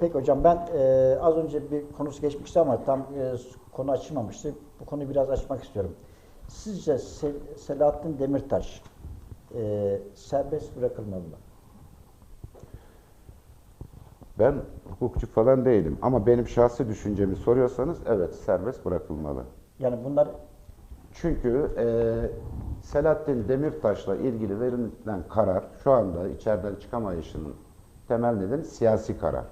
Peki hocam ben e, az önce bir konusu geçmişti ama tam e, konu açılmamıştı. Bu konuyu biraz açmak istiyorum. Sizce Se- Selahattin Demirtaş e, serbest bırakılmalı mı? Ben hukukçu falan değilim ama benim şahsi düşüncemi soruyorsanız evet serbest bırakılmalı. Yani bunlar Çünkü e, Selahattin Demirtaş'la ilgili verilen karar şu anda içeriden çıkamayışının temel nedeni siyasi karar.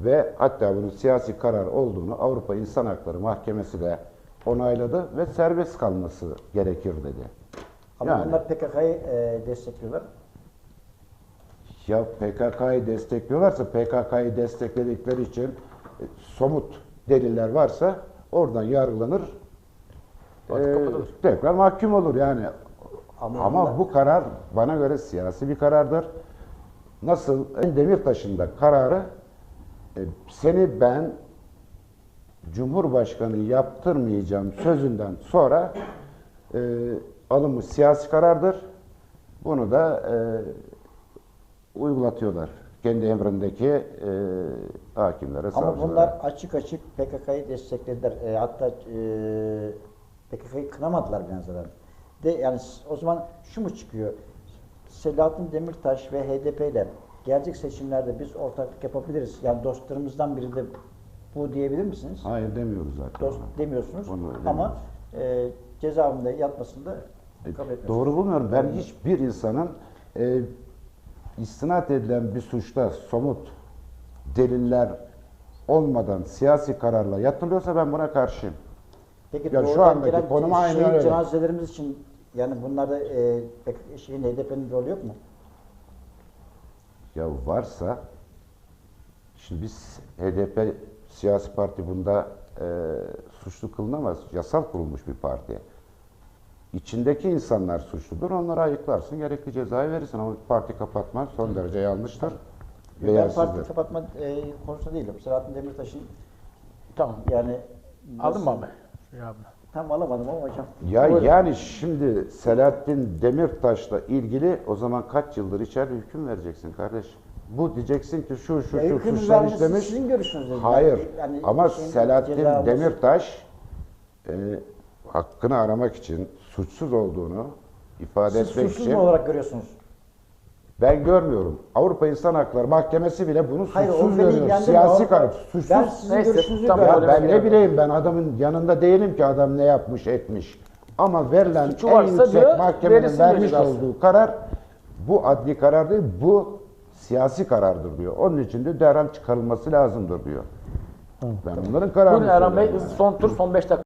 Ve hatta bunun siyasi karar olduğunu Avrupa İnsan Hakları Mahkemesi de onayladı ve serbest kalması gerekir dedi. ama Yani. bunlar PKK'yı e, destekliyorlar. Ya PKK'yı destekliyorlarsa PKK'yı destekledikleri için e, somut deliller varsa oradan yargılanır. E, tekrar mahkum olur yani. Ama Ama, bu karar bana göre siyasi bir karardır. Nasıl Demirtaş'ın da kararı seni ben Cumhurbaşkanı yaptırmayacağım sözünden sonra e, alınmış siyasi karardır. Bunu da e, uygulatıyorlar. Kendi emrindeki e, hakimlere, Ama savcılara. bunlar açık açık PKK'yı desteklediler. E, hatta e, PKK'yı kınamadılar bir nazardan. De yani o zaman şu mu çıkıyor? Selahattin Demirtaş ve HDP ile gelecek seçimlerde biz ortaklık yapabiliriz. Yani dostlarımızdan biri de bu diyebilir misiniz? Hayır demiyoruz zaten. Dost demiyorsunuz Onu ama e, cezaevinde yatmasını da kabul etmiyorsunuz. E, Doğru bulmuyorum. Ben hiçbir insanın e, istinat edilen bir suçta somut deliller olmadan siyasi kararla yatılıyorsa ben buna karşıyım. Peki Ya şu andaki konum şehit öyle. cenazelerimiz için yani bunlarda e, şeyin HDP'nin rolü yok mu? Ya varsa şimdi biz HDP siyasi parti bunda e, suçlu kılınamaz. Yasal kurulmuş bir parti. İçindeki insanlar suçludur. Onları ayıklarsın. Gerekli cezayı verirsin. Ama parti kapatman son derece yanlıştır. Ve Ben parti kapatma e, konusunda değilim. Selahattin Demirtaş'ın Tamam. yani Aldın mı abi? Tam alamadım ama hocam. Ya Buyurun. yani şimdi Selahattin Demirtaş'la ilgili o zaman kaç yıldır içeride hüküm vereceksin kardeş? Bu diyeceksin ki şu şu Ya şu hüküm suçlar vermesi işlemiş. sizin görüşünüz dedi. Hayır. Yani Ama şeyin Selahattin ceza Demirtaş e, hakkını aramak için suçsuz olduğunu ifade Siz etmek suçsuz için mu olarak görüyorsunuz? Ben görmüyorum. Avrupa İnsan Hakları Mahkemesi bile bunu Hayır, suçsuz görüyor. Siyasi karar. Suçsuz. Ben sizin Neyse, görüşünüzü tamam. görüyorum. Ya ben ne bileyim ben adamın yanında değilim ki adam ne yapmış etmiş. Ama verilen Suçu en yüksek diyor, mahkemenin vermiş olduğu karar bu adli karar değil bu siyasi karardır diyor. Onun için de derhal çıkarılması lazımdır diyor. Ben onların kararını Buyurun Erhan Bey. Son tur son 5 dakika.